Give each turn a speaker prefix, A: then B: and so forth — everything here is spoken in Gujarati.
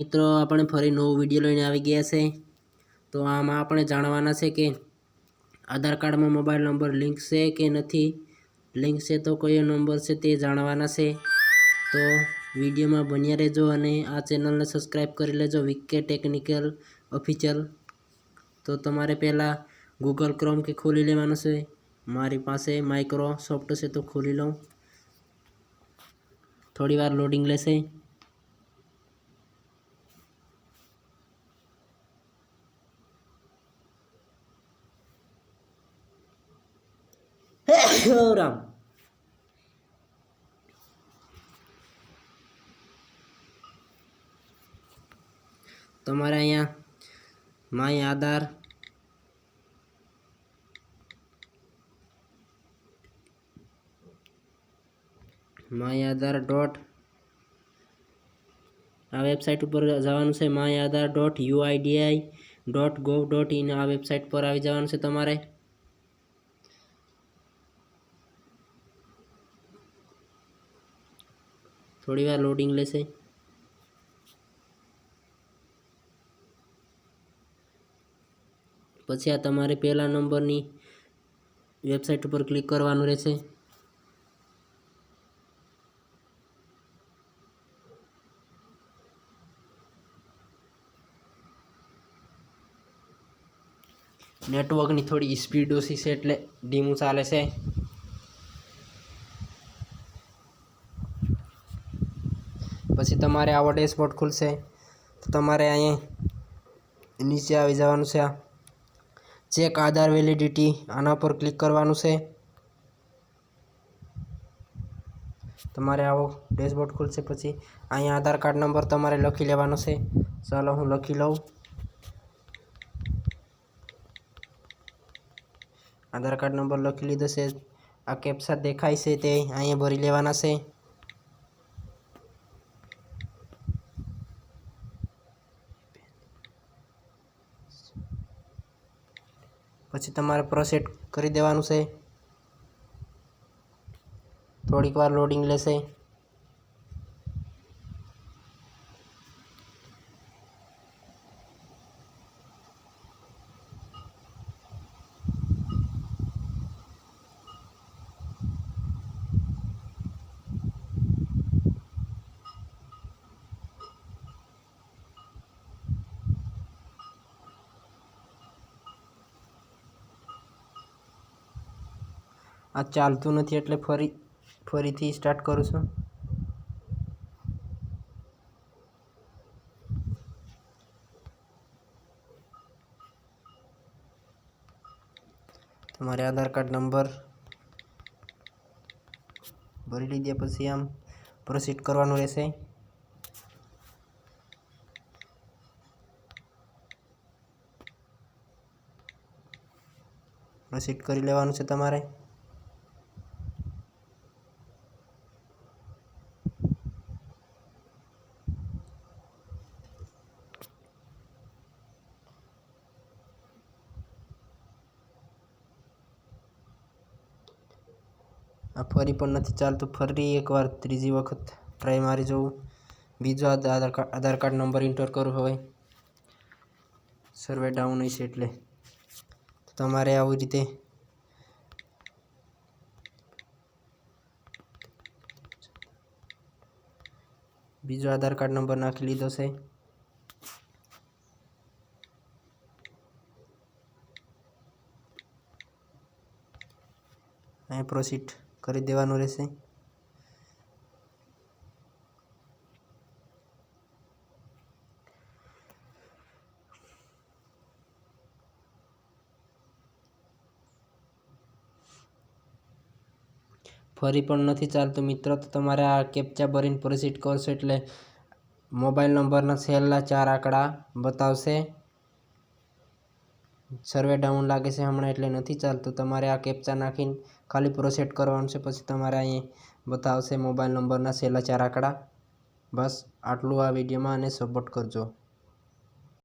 A: મિત્રો, આપણે ફરી નવો વીડિયો લઈને આવી ગયા છે. તો આમાં આપણે જાણવાના છે કે આધાર કાર્ડમાં મોબાઈલ નંબર લિંક છે કે નથી? લિંક છે તો કયો નંબર છે તે જાણવાના છે. તો વિડીયોમાં બન્યા રહેજો અને આ ચેનલને સબસ્ક્રાઈબ કરી લેજો, વિકે ટેકનિકલ ઓફિશિયલ. તો તમારે પહેલાં ગૂગલ ક્રોમ કે ખોલી લેવાનું છે. મારી પાસે માઇક્રોસોફ્ટ છે તો ખોલી લઉં. થોડી વાર લોડિંગ લેશે. રામ તમારે અહીંયા my Aadhaar my Aadhaar dot આ વેબસાઇટ ઉપર જવાનું છે my Aadhaar dot UIDAI dot gov dot in આ વેબસાઇટ પર આવી જવાનું છે તમારે. થોડી વાર લોડિંગ લેશે. પછી આ તમારે પહેલા નંબરની વેબસાઇટ ઉપર ક્લિક કરવાનું રહેશે. નેટવર્કની થોડી સ્પીડ ઓછી છે એટલે ધીમું ચાલે છે. પછી તમારે આવો ડેશબોર્ડ ખુલશે. તો તમારે અહીંયા નીચે આવી જવાનું છે. ચેક આધાર વેલિડિટી આના પર ક્લિક કરવાનું છે. તમારે આવો ડેશબોર્ડ ખુલશે પછી અહીંયા આધાર કાર્ડ નંબર તમારે લખી લેવાનો છે. ચાલો હું લખી લઉં. આધાર કાર્ડ નંબર લખી લીધો છે. આ કેપ્સા દેખાય છે તે અહીંયા ભરી લેવાના છે. પછી તમારે પ્રોસેટ કરી દેવાનું છે. થોડીક વાર લોડિંગ લેશે. આ ચાલતું નથી એટલે ફરી, ફરીથી સ્ટાર્ટ કરું છું. તમારે આધાર કાર્ડ નંબર ભરી લીધા પછી આમ પ્રોસીડ કરવાનું રહેશે. પ્રોસીડ કરી લેવાનું છે તમારે. આ ફરી પણ નથી ચાલતું. ફરી એકવાર ત્રીજી વખત ટ્રાય મારી જવું. બીજો Aadhaar card Aadhaar card number enter કરવો હોય. સર્વે ડાઉન હશે એટલે. તમારે આવી રીતે બીજો આધાર કાર્ડ નંબર નાખી લીધો છે. અહીં પ્રોસીડ કરી દેવાનું રહેશે. ફરી પણ નથી ચાલતું મિત્રો, તો તમારે આ કેપ્ચા ભરીને પ્રોસીડ કરશો એટલે મોબાઈલ નંબરના છેલ્લા ચાર આંકડા બતાવશે. સર્વે ડાઉન લાગે છે હમણાં એટલે નથી ચાલતું. તમારે આ કેપ્ચા નાખીને ખાલી પ્રોસેટ કરવાનું છે, પછી તમારે અહીં બતાવશે મોબાઈલ નંબરના છેલ્લા ચાર આંકડા. બસ, આટલું આ વિડીયોમાં અને સપોર્ટ કરજો.